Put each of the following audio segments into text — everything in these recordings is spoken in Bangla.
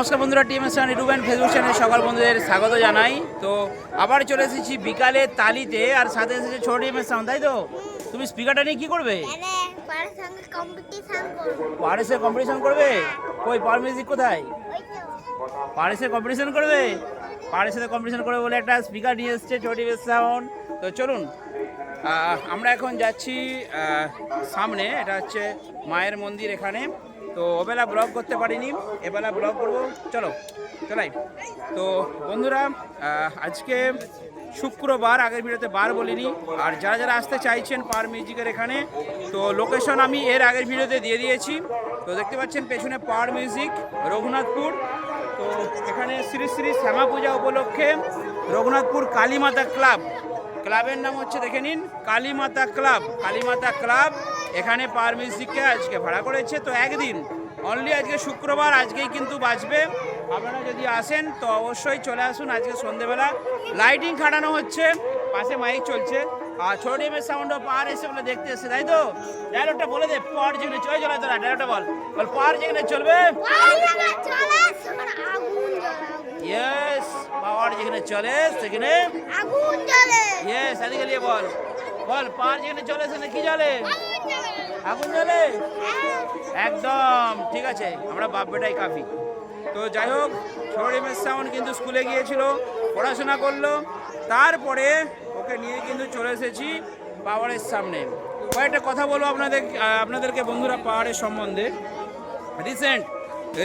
নমস্কার বন্ধুরা TMS channel YouTube and Facebook চ্যানেলে সকল বন্ধুদের স্বাগত জানাই। তো আবার চলে এসেছি বিকালে তালিতে আর সাথে এসেছে ছোট টিএমএস সাউন্ড তাই তো? তুমি স্পিকারটা নিয়ে কি করবে? পারেসের কম্পিটিশন করবে। কই পার মিউজিক কোথায়? পারেসের কম্পিটিশন করবে? পারের সাথে কম্পিটিশন করবে বলে একটা স্পিকার নিয়ে এসেছে ছোট টিএমএস সাউন্ড তো চলুন আমরা এখন যাচ্ছি সামনে এটা হচ্ছে মায়ের মন্দির এখানে। তো ওবেলা ব্লগ করতে পারিনি, এবেলা ব্লগ করব। চলো, চলাই। তো বন্ধুরা আজকে শুক্রবার, আগের ভিডিওতে বার বলিনি। আর যারা যারা আসতে চাইছেন পার মিউজিকের এখানে, তো লোকেশন আমি এর আগের ভিডিওতে দিয়ে দিয়েছি। তো দেখতে পাচ্ছেন পেছনে পার মিউজিক, রঘুনাথপুর। তো এখানে শ্রী শ্রী শ্যামা পূজা উপলক্ষে রঘুনাথপুর কালীমাতা ক্লাব। ক্লাবের নাম হচ্ছে, দেখে নিন, কালীমাতা ক্লাব। কালীমাতা ক্লাব। এখানে পার মিউজিককে আজকে ভাড়া করেছে? তো একদিন অনলি আজকে শুক্রবার আজকেই কিন্তু বাজবে। আপনারা যদি আসেন তো অবশ্যই চলে আসুন আজকে সন্ধেবেলা। লাইটিং খাটানো হচ্ছে পাশে মাইক চলছে। আর ছোট এমের সাউন্ড পার এসে বলে দেখতে এসে তাই তো? ডায়লগটা বলে দে পার যেখানে চলে চলে তোরা ডায়লগটা বল। বল পার যেখানে চলবে। ইয়েস পাওয়ার যেখানে চলে সেখানে। আগুন জ্বলে। ইয়েস এদিকে নিয়ে বল। বল পার যেখানে চলে সেখানে কি চলে জ্বলে? আগুন জ্বলে। একদম, ঠিক আছে, আমরা বাপ বেটাই কাফি। তো যাই হোক ছোড়িমের সাউন্ড কিন্তু স্কুলে গিয়েছিল, পড়াশোনা করল, তারপরে ওকে নিয়ে কিন্তু চলে এসেছি পাওয়ারের সামনে। কয়েকটা কথা বলব আপনাদের আপনাদেরকে বন্ধুরা পাহাড়ের সম্বন্ধে। রিসেন্ট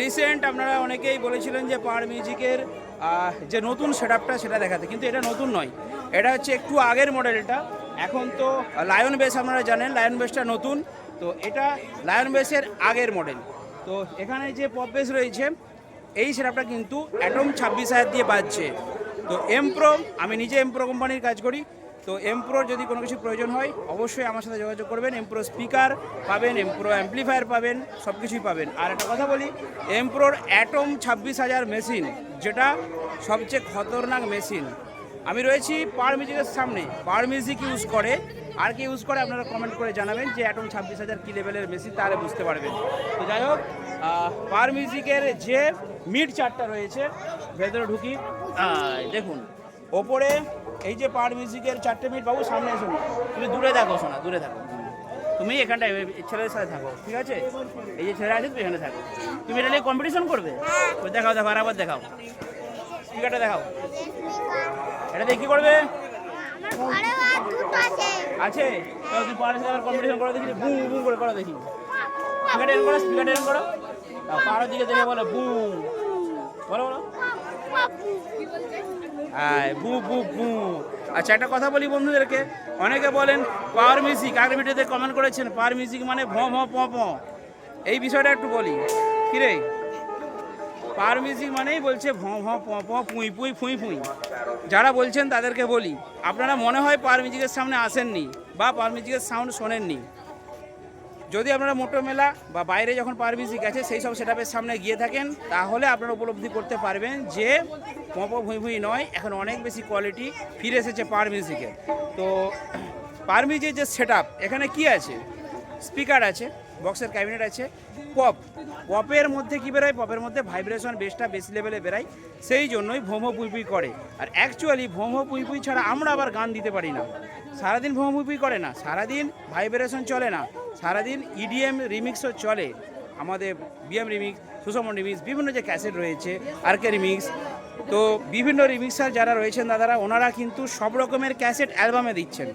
রিসেন্ট আপনারা অনেকেই বলেছিলেন যে পাহাড় মিউজিকের যে নতুন সেট আপটা সেটা দেখাতে, কিন্তু এটা নতুন নয়। এটা হচ্ছে একটু আগের মডেলটা এখন তো লায়ন বেস আপনারা জানেন লায়ন বেসটা নতুন। তো এটা লায়ন বেসের আগের মডেল তো এখানে যে পপ বেস রয়েছে, এই সেটআপটা কিন্তু অ্যাটম ছাব্বিশ হাজার দিয়ে বাজছে। তো এমপ্রো আমি নিজে এমপ্রো কোম্পানির কাজ করি। তো এমপ্রোর যদি কোনো কিছু প্রয়োজন হয়, অবশ্যই আমার সাথে যোগাযোগ করবেন। এমপ্রো স্পিকার পাবেন এমপ্রো অ্যাম্পলিফায়ার পাবেন সব কিছুই পাবেন। আর একটা কথা বলি এমপ্রোর অ্যাটম ছাব্বিশ হাজার মেশিন যেটা সবচেয়ে খতরনাক মেশিন আমি রয়েছি পার মিউজিকের সামনে। পার মিউজিক ইউজ করে আর কি ইউজ করে আপনারা কমেন্ট করে জানাবেন যে অ্যাটম ছাব্বিশ হাজার কী লেভেলের মেশিন তাহলে বুঝতে পারবেন। তো যাই হোক পার মিউজিকের যে মিড চারটা রয়েছে, ভেতরে ঢুকি। দেখুন, ওপরে এই যে পার মিউজিকের চারটে মিনিট বাবু, সামনে এসো তুমি দূরে দেখো শোনা দূরে থাকো। তুমি এখানটায় ছেলেদের সাথে থাকো, ঠিক আছে? এই যে ছেলে আছে, তুমি এখানে থাকো। তুমি এটা নিয়ে কম্পিটিশন করবে? দেখাও দেখো আর আবার দেখাও। স্পিকারটা দেখাও। এটা দিয়ে কী করবে? আছে। আছে? তো তুমি সাথে কম্পিটিশন করো, দেখি, বুম বুম করে করো দেখি। স্পিকার এরকম করো স্পিকার এরকম করো। পাড়ার দিকে দেখে বলো, বুম। বলো বলো। বু বু বু আচ্ছা একটা কথা বলি বন্ধুদেরকে। অনেকে বলেন পাওয়ার মিউজিক আগের ভিডিওতে কমেন্ট করেছেন পাওয়ার মিউজিক মানে ভ ভ প এই বিষয়টা একটু বলি। কিরে পাওয়ার মিউজিক মানেই বলছে ভ ভ, প প, পুঁই পুঁই, ফুঁই ফুঁই। যারা বলছেন তাদেরকে বলি, আপনারা মনে হয় পাওয়ার মিউজিকের সামনে আসেননি বা পাওয়ার মিউজিকের সাউন্ড শোনেননি। যদি আপনারা মোটো মেলা বা বাইরে যখন পার মিউজিক আছে সেই সব সেটআপের সামনে গিয়ে থাকেন, তাহলে আপনারা উপলব্ধি করতে পারবেন যে পপ ভুঁই ভুঁই নয়, এখন অনেক বেশি কোয়ালিটি ফিরে এসেছে পার মিউজিকে তো পার মিউজিকের যে সেট এখানে কি আছে? স্পিকার আছে। বক্সের ক্যাবিনেট আছে, পপ। পপের মধ্যে কী বেরোয়? পপের মধ্যে ভাইব্রেশন বেসটা বেশি লেভেলে বেরায়, সেই জন্যই ভোমো পুই পুই করে। আর অ্যাকচুয়ালি ভোমো পুই পুই ছাড়া আমরা আবার গান দিতে পারি না। সারাদিন ভোমো পুই পুই করে না। সারাদিন ভাইব্রেশন চলে না। সারাদিন E ইডিএম রিমিক্সও চলে। আমাদের বিএম রিমিক্স সুষমন রিমিক্স বিভিন্ন যে ক্যাসেট রয়েছে আর কে রিমিক্স তো বিভিন্ন রিমিক্সার যারা রয়েছেন দাদারা, ওনারা কিন্তু সব রকমের ক্যাসেট অ্যালবামে দিচ্ছেন।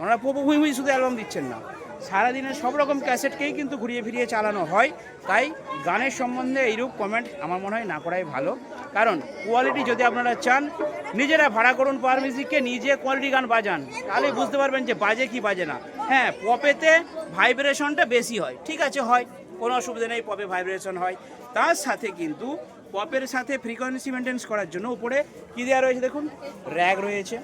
ওনারা পপু ভুই শুধু অ্যালবাম দিচ্ছেন না। সারাদিনের সব রকম ক্যাসেটকেই কিন্তু ঘুরিয়ে ফিরিয়ে চালানো হয়। তাই গানের সম্বন্ধে এইরূপ কমেন্ট আমার মনে হয় না করাই ভালো। কারণ কোয়ালিটি যদি আপনারা চান, নিজেরা ভাড়া করুন পাওয়ার মিউজিককে নিজে কোয়ালিটি গান বাজান, তাহলে বুঝতে পারবেন যে বাজে কি বাজে না। হ্যাঁ পপেতে ভাইব্রেশনটা বেশি হয়, ঠিক আছে হয়, কোনো অসুবিধা নেই পপে ভাইব্রেশন হয়। তার সাথে কিন্তু পপের সাথে ফ্রিকোয়েন্সি মেনটেন্স করার জন্য উপরে কী দেওয়া রয়েছে দেখুন? র্যাগ রয়েছে।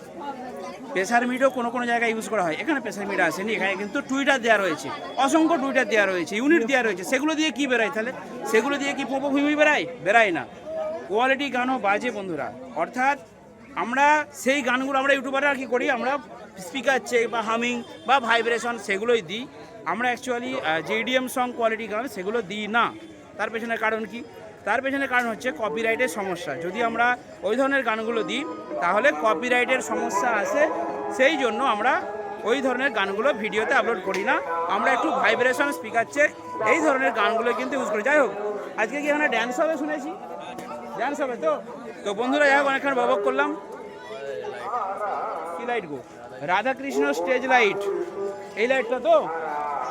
প্রেসার মিটও কোনো কোনো জায়গায় ইউজ করা হয়। এখানে প্রেসার মিট আসেনি, এখানে কিন্তু টুইটার দেওয়া রয়েছে। অসংখ্য টুইটার দেওয়া রয়েছে ইউনিট দেওয়া রয়েছে। সেগুলো দিয়ে কি বেরোয় তাহলে? সেগুলো দিয়ে কি পোপো ভুমি বেরায়? বেরায় না। কোয়ালিটি গানও বাজে বন্ধুরা। অর্থাৎ আমরা সেই গানগুলো আমরা ইউটিউবাররা কি করি, আমরা স্পিকার চেক বা হামিং বা ভাইব্রেশন সেগুলোই দিই। আমরা অ্যাকচুয়ালি যে ইডিএম সং কোয়ালিটি গান সেগুলো দিই না। তার পেছনে কারণ কি? তার পেছনে কারণ হচ্ছে কপিরাইটের সমস্যা। যদি আমরা ওই ধরনের গানগুলো দিই, তাহলে কপিরাইটের সমস্যা আসে সেই জন্য আমরা ওই ধরনের গানগুলো ভিডিওতে আপলোড করি না। আমরা একটু ভাইব্রেশন স্পিকার চেক এই ধরনের গানগুলো কিন্তু ইউজ করি। যাই হোক, আজকে কি এখানে ড্যান্স হবে শুনেছি? ড্যান্স হবে তো? তো বন্ধুরা, যাই হোক, অনেকক্ষণ ববক করলাম। কি লাইট গো? রাধাকৃষ্ণ স্টেজ লাইট এই লাইটটা তো?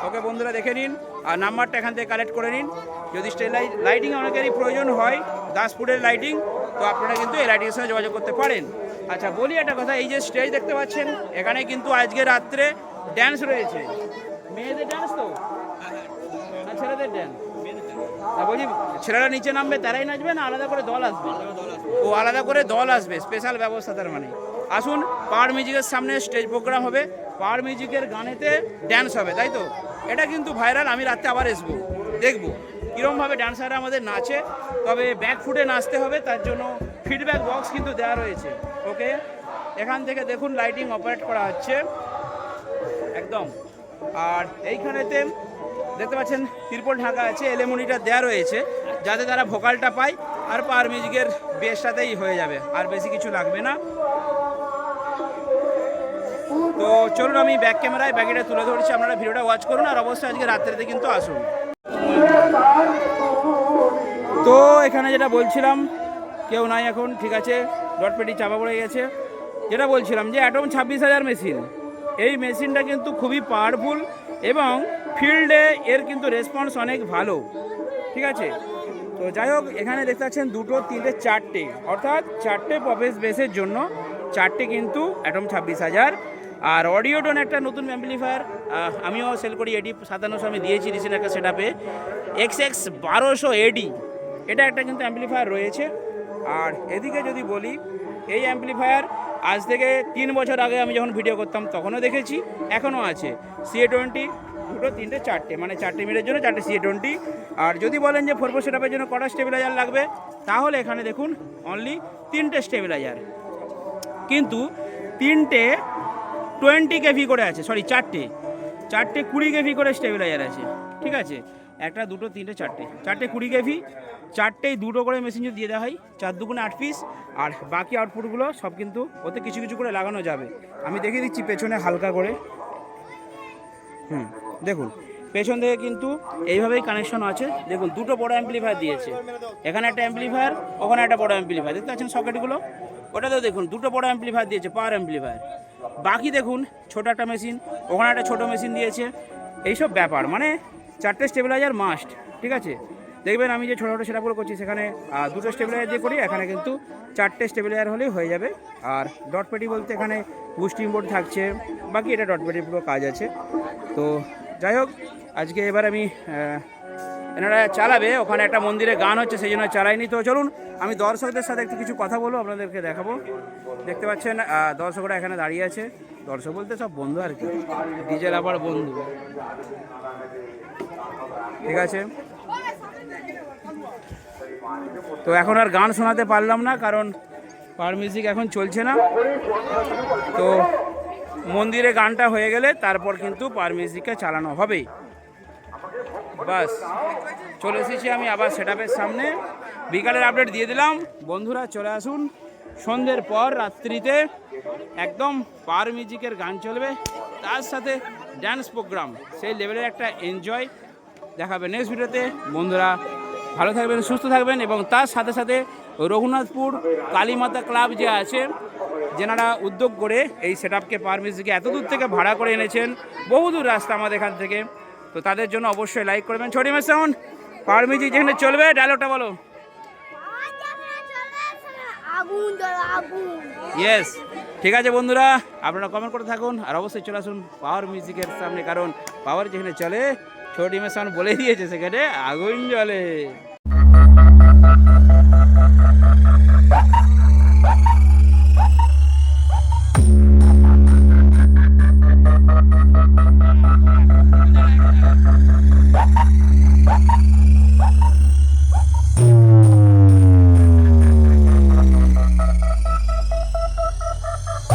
ওকে বন্ধুরা, দেখে নিন। আর নাম্বারটা এখান থেকে কালেক্ট করে নিন। যদি স্টেজ লাইট, লাইটিং অনেকেরই প্রয়োজন হয়, দাসপুরের লাইটিং, তো আপনারা কিন্তু এই লাইটিংয়ের সঙ্গে যোগাযোগ করতে পারেন। আচ্ছা বলি একটা কথা, এই যে স্টেজ দেখতে পাচ্ছেন, এখানে কিন্তু আজকে রাত্রে ড্যান্স রয়েছে। মেয়েদের ড্যান্স তো? না ছেলেদের ড্যান্স বলছি ছেলেরা নিচে নামবে, তারাই নাচবে না আলাদা করে দল আসবে? ও, আলাদা করে দল আসবে স্পেশাল ব্যবস্থা তার মানে। আসুন পাওয়ার মিউজিকের সামনে স্টেজ প্রোগ্রাম হবে। পাওয়ার মিউজিকের গানেতে ড্যান্স হবে, তাই তো? এটা কিন্তু ভাইরাল আমি রাত্রে আবার আসব। দেখব। কীরমভাবে ডান্সাররা আমাদের নাচে, তবে ব্যাক ফুটে নাচতে হবে, তার জন্য ফিডব্যাক বক্স কিন্তু দেওয়া রয়েছে। ওকে এখান থেকে দেখুন লাইটিং অপারেট করা হচ্ছে। একদম। আর এইখানেতে দেখতে পাচ্ছেন, তিরপল ঢাকা আছে এলেমনিটা দেওয়া রয়েছে, যাতে তারা ভোকালটা পায়, আর পাওয়ার মিউজিকের বেসটাতেই হয়ে যাবে। আর বেশি কিছু লাগবে না। তো চলুন আমি ব্যাক ক্যামেরায় ব্যাগেটা তুলে ধরছি। আপনারা ভিডিওটা ওয়াচ করুন আর অবশ্যই আজকে রাত্রেতে কিন্তু আসুন। তো এখানে যেটা বলছিলাম, কেউ নাই এখন, ঠিক আছে ডট পেটি চাপা পড়ে গেছে। যেটা বলছিলাম যে অ্যাটম ছাব্বিশ হাজার মেশিন এই মেশিনটা কিন্তু খুবই পাওয়ারফুল এবং ফিল্ডে এর কিন্তু রেসপন্স অনেক ভালো। ঠিক আছে? তো যাই হোক, এখানে দেখতে পাচ্ছেন দুটো, তিনটে, চারটে। অর্থাৎ চারটে পপেস বেসের জন্য চারটে কিন্তু অ্যাটম ছাব্বিশ হাজার আর অডিওটন একটা নতুন অ্যাম্পলিফায়ার আমিও সেল করি এডি সাতান্নশো আমি দিয়েছি রিসেন্ট একটা সেট আপে এক্স এক্স বারোশো এডি এটা একটা কিন্তু অ্যাম্পলিফায়ার রয়েছে। আর এদিকে যদি বলি, এই অ্যাম্পলিফায়ার আজ থেকে তিন বছর আগে আমি যখন ভিডিও করতাম, তখনও দেখেছি, এখনও আছে। সিএ টোয়েন্টি দুটো, তিনটে, চারটে মানে চারটে মিনিটের জন্য চারটে সিএ টোয়েন্টি আর যদি বলেন যে ফোর ফোর সেটআপের জন্য কটা স্টেবিলাইজার লাগবে, তাহলে এখানে দেখুন অনলি তিনটে স্টেবিলাইজার কিন্তু তিনটে টোয়েন্টি কেভি করে আছে সরি চারটে। চারটে কুড়ি কেভি করে স্টেবিলাইজার আছে, ঠিক আছে? একটা, দুটো, তিনটে, চারটে। চারটে কুড়ি কেভি চারটেই দুটো করে মেশিন যদি দিয়ে দেওয়া হয়, চার দুগুণে আট পিস আর বাকি আউটপুটগুলো সব কিন্তু ওতে কিছু কিছু করে লাগানো যাবে। আমি দেখিয়ে দিচ্ছি পেছনে হালকা করে। হুম, দেখুন, পেছন থেকে কিন্তু এইভাবেই কানেকশন আছে। দেখুন, দুটো বড় অ্যাম্পলিফায়ার দিয়েছে। এখানে একটা অ্যাম্পলিফায়ার ওখানে একটা বড় অ্যাম্পলিফায়ার দেখতে পাচ্ছেন সকেটগুলো ওটাতেও দেখুন, দুটো বড় অ্যাম্পলিফায়ার দিয়েছে পাওয়ার অ্যাম্পলিফায়ার বাকি দেখুন, ছোট একটা মেশিন ওখানে একটা ছোটো মেশিন দিয়েছে। এইসব ব্যাপার মানে চারটে স্টেবিলাইজার মাস্ট ঠিক আছে? দেখবেন আমি যে ছোটো ছোটো সেটাগুলো করছি, সেখানে দুটো স্টেবিলাইজার দিয়ে করি, এখানে কিন্তু চারটে স্টেবিলাইজার হলেই হয়ে যাবে। আর ডট পেটি বলতে এখানে বুস্টিং বোর্ড থাকছে, বাকি এটা ডট পেটির পুরো কাজ আছে। তো যাই হোক, আজকে এবার আমি এনারা চালাবে, ওখানে একটা মন্দিরে গান হচ্ছে, সেই জন্য চালাইনি তো চলুন, আমি দর্শকদের সাথে একটু কিছু কথা বলব, আপনাদেরকে দেখাবো। দেখতে পাচ্ছেন দর্শকরা এখানে দাঁড়িয়ে আছে। দর্শক বলতে সব বন্ধু আর কি। ডিজেল আবার বন্ধু। ঠিক আছে? তো এখন আর গান শোনাতে পারলাম না, কারণ পাওয়ার মিউজিক এখন চলছে না। তো মন্দিরে গানটা হয়ে গেলে তারপর কিন্তু পাওয়ার মিউজিকটা চালানো হবে বাস। চলে এসেছি আমি আবার সেটআপের সামনে। বিকালের আপডেট দিয়ে দিলাম। বন্ধুরা, চলে আসুন। সন্ধ্যের পর রাত্রিতে একদম পার মিউজিকের গান চলবে। তার সাথে ড্যান্স প্রোগ্রাম সেই লেভেলের একটা এনজয় দেখাবে নেক্সট ভিডিওতে বন্ধুরা, ভালো থাকবেন, সুস্থ থাকবেন এবং তার সাথে সাথে রঘুনাথপুর কালীমাতা ক্লাব যে আছে, যেনারা উদ্যোগ করে এই সেট আপকে পাওয়ার মিউজিকে এত দূর থেকে ভাড়া করে এনেছেন, বহুদূর রাস্তা আমাদের এখান থেকে। তো তাদের জন্য অবশ্যই লাইক করবেন। ছোটি মাস পারমিজি যেখানে চলবে ডায়লগটা বলো। ইয়েস ঠিক আছে বন্ধুরা আপনারা কমেন্ট করে থাকুন আর অবশ্যই চলে আসুন পাওয়ার মিউজিকের সামনে কারণ পাওয়ার যেখানে চলে ছোট ইমেশন বলে দিয়েছে সেখানে আগুন জ্বলে।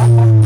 Oh,